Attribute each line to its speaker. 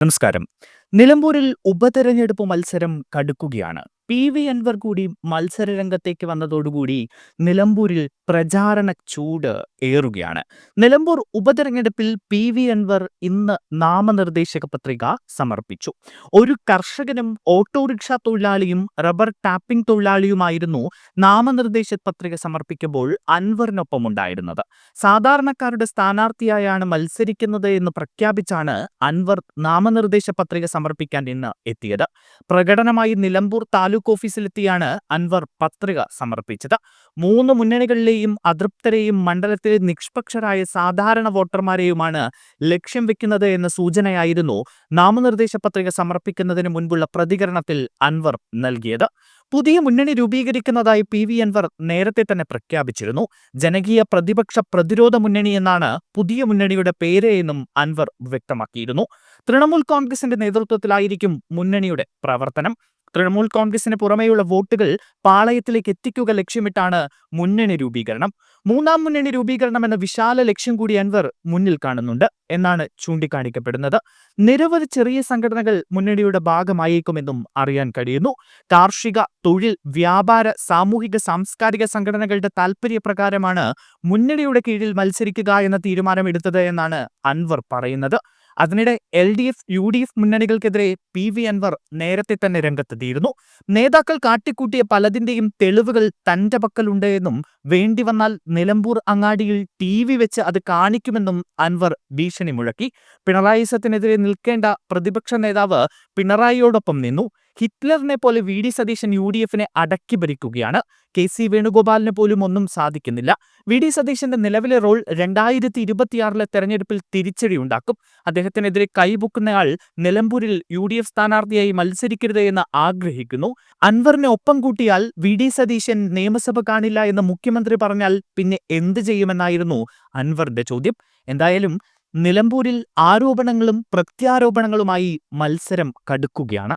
Speaker 1: നമസ്കാരം. നിലമ്പൂരിൽ ഉപതെരഞ്ഞെടുപ്പ് മത്സരം കടുക്കുകയാണ്. പി വി അൻവർ കൂടി മത്സര രംഗത്തേക്ക് വന്നതോടുകൂടി നിലമ്പൂരിൽ പ്രചാരണ ചൂട് ഏറുകയാണ്. നിലമ്പൂർ ഉപതെരഞ്ഞെടുപ്പിൽ പി വി അൻവർ ഇന്ന് നാമനിർദ്ദേശക പത്രിക സമർപ്പിച്ചു. ഒരു കർഷകനും ഓട്ടോറിക്ഷ തൊഴിലാളിയും റബ്ബർ ടാപ്പിംഗ് തൊഴിലാളിയുമായിരുന്നു നാമനിർദ്ദേശ പത്രിക സമർപ്പിക്കുമ്പോൾ അൻവറിനൊപ്പം ഉണ്ടായിരുന്നത്. സാധാരണക്കാരുടെ സ്ഥാനാർത്ഥിയായാണ് മത്സരിക്കുന്നത് എന്ന് പ്രഖ്യാപിച്ചാണ് അൻവർ നാമനിർദ്ദേശ പത്രിക സമർപ്പിക്കാൻ ഇന്ന് എത്തിയത്. പ്രകടനമായി നിലമ്പൂർ താലൂക്ക് താലൂക്ക് ഓഫീസിലെത്തിയാണ് അൻവർ പത്രിക സമർപ്പിച്ചത്. മൂന്ന് മുന്നണികളിലെയും അതൃപ്തരെയും മണ്ഡലത്തിലെ നിഷ്പക്ഷരായ സാധാരണ വോട്ടർമാരെയുമാണ് ലക്ഷ്യം വെക്കുന്നത് എന്ന സൂചനയായിരുന്നു നാമനിർദ്ദേശ പത്രിക സമർപ്പിക്കുന്നതിന് മുൻപുള്ള പ്രതികരണത്തിൽ അൻവർ നൽകിയത്. പുതിയ മുന്നണി രൂപീകരിക്കുന്നതായി പി വി അൻവർ നേരത്തെ തന്നെ പ്രഖ്യാപിച്ചിരുന്നു. ജനകീയ പ്രതിപക്ഷ പ്രതിരോധ മുന്നണി എന്നാണ് പുതിയ മുന്നണിയുടെ പേര് എന്നും അൻവർ വ്യക്തമാക്കിയിരുന്നു. തൃണമൂൽ കോൺഗ്രസിന്റെ നേതൃത്വത്തിലായിരിക്കും മുന്നണിയുടെ പ്രവർത്തനം. തൃണമൂൽ കോൺഗ്രസിന് പുറമെയുള്ള വോട്ടുകൾ പാളയത്തിലേക്ക് എത്തിക്കുക ലക്ഷ്യമിട്ടാണ് മുന്നണി രൂപീകരണം. മൂന്നാം മുന്നണി രൂപീകരണം എന്ന വിശാല ലക്ഷ്യം കൂടി അൻവർ മുന്നിൽ കാണുന്നുണ്ട് എന്നാണ് ചൂണ്ടിക്കാണിക്കപ്പെടുന്നത്. നിരവധി ചെറിയ സംഘടനകൾ മുന്നണിയുടെ ഭാഗമായേക്കുമെന്നും അറിയാൻ കഴിയുന്നു. കാർഷിക തൊഴിൽ വ്യാപാര സാമൂഹിക സാംസ്കാരിക സംഘടനകളുടെ താൽപര്യപ്രകാരമാണ് മുന്നണിയുടെ കീഴിൽ മത്സരിക്കുക എന്ന തീരുമാനമെടുത്തത് എന്നാണ് അൻവർ പറയുന്നത്. അതിനിടെ L D F U D F മുന്നണികൾക്കെതിരെ P V Anvar നേരത്തെ തന്നെ രംഗത്തെത്തിയിരുന്നു. നേതാക്കൾ കാട്ടിക്കൂട്ടിയ പലതിന്റെയും തെളിവുകൾ തന്റെ പക്കലുണ്ട് എന്നും വേണ്ടി വന്നാൽ നിലമ്പൂർ അങ്ങാടിയിൽ ടി വി വെച്ച് അത് കാണിക്കുമെന്നും അൻവർ ഭീഷണി മുഴക്കി. പിണറായി സത്തിനെതിരെ നിൽക്കേണ്ട പ്രതിപക്ഷ നേതാവ് പിണറായിയോടൊപ്പം നിന്നു. ഹിറ്റ്ലറിനെ പോലെ V. D. Satheesan U. D. എഫിനെ അടക്കി ഭരിക്കുകയാണ്. കെ. സി. വേണുഗോപാലിന് പോലും ഒന്നും സാധിക്കുന്നില്ല. വി. ഡി. സതീശന്റെ നിലവിലെ റോൾ രണ്ടായിരത്തി ഇരുപത്തിയാറിലെ തെരഞ്ഞെടുപ്പിൽ തിരിച്ചടിയുണ്ടാക്കും. അദ്ദേഹത്തിനെതിരെ കൈബുക്കുന്നയാൾ നിലമ്പൂരിൽ യു. ഡി. എഫ് സ്ഥാനാർത്ഥിയായി മത്സരിക്കരുത് എന്ന് ആഗ്രഹിക്കുന്നു. അൻവറിനെ ഒപ്പം കൂട്ടിയാൽ വി. ഡി. സതീശൻ നിയമസഭ കാണില്ല എന്ന് മുഖ്യമന്ത്രി പറഞ്ഞാൽ പിന്നെ എന്ത് ചെയ്യുമെന്നായിരുന്നു അൻവറിന്റെ ചോദ്യം. എന്തായാലും നിലമ്പൂരിൽ ആരോപണങ്ങളും പ്രത്യാരോപണങ്ങളുമായി മത്സരം കടുക്കുകയാണ്.